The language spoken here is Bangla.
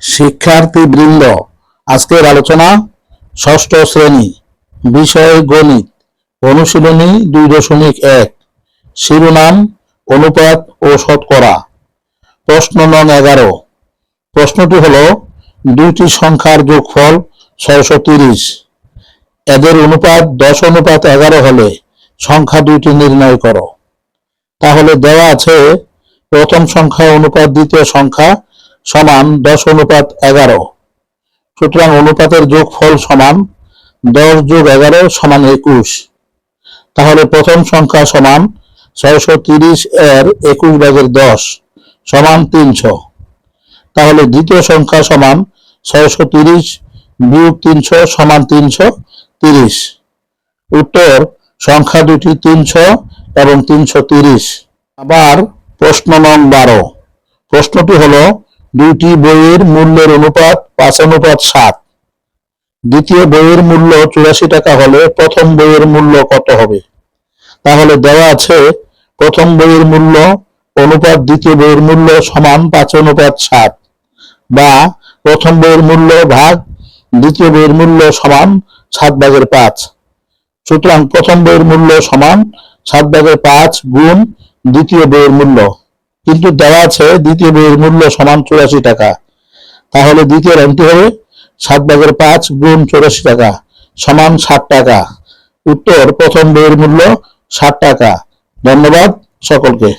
শিক্ষার্থী বৃন্দ আজকের আলোচনা ষষ্ঠ শ্রেণি, বিষয় গণিত, অনুশীলনী দুই দশমিক এক, শিরোনাম অনুপাত ও শতকরা। প্রশ্ন নং এগারো। প্রশ্নটি হল, দুইটি সংখ্যার যোগফল ছয়শো তিরিশ। এদের অনুপাত দশ অনুপাত এগারো হলে সংখ্যা দুইটি নির্ণয় করো। তাহলে দেওয়া আছে, প্রথম সংখ্যা অনুপাত দ্বিতীয় সংখ্যা সমান দশ অনুপাত এগারো। সুতরাং অনুপাতের যোগফল সমান দশ যোগ এগারো সমান একুশ। তাহলে প্রথম সংখ্যা সমান ছয়শো তিরিশ এর একুশ ভাগের দশ সমান তিনশো। তাহলে দ্বিতীয় সংখ্যা সমান ছয়শো তিরিশ বিয়োগ তিনশো সমান তিনশো তিরিশ। উত্তর, সংখ্যা দুটি তিনশো এবং তিনশো তিরিশ। আবার প্রশ্ন নং বারো। প্রশ্নটি হলো দুইটি বইয়ের মূল্যের অনুপাত পাঁচ অনুপাত সাত। দ্বিতীয় বইয়ের মূল্য চুরাশি টাকা হলে প্রথম বইয়ের মূল্য কত হবে? তাহলে দেওয়া আছে, প্রথম বইয়ের মূল্য অনুপাত দ্বিতীয় বইয়ের মূল্য সমান পাঁচ অনুপাত সাত বা প্রথম বইয়ের মূল্য ভাগ দ্বিতীয় বইয়ের মূল্য সমান সাত ভাগের পাঁচ। সুতরাং প্রথম বইয়ের মূল্য সমান সাত ভাগের পাঁচ গুণ দ্বিতীয় বইয়ের মূল্য। কিন্তু দেওয়া আছে দ্বিতীয় বইয়ের মূল্য সমান চুরাশি টাকা। তাহলে দ্বিতীয় রানটি হবে সাত ভাগের পাঁচ গুণ চৌরাশি টাকা, সমান ষাট টাকা। উত্তর প্রথম বইয়ের মূল্য ষাট টাকা। ধন্যবাদ সকলকে।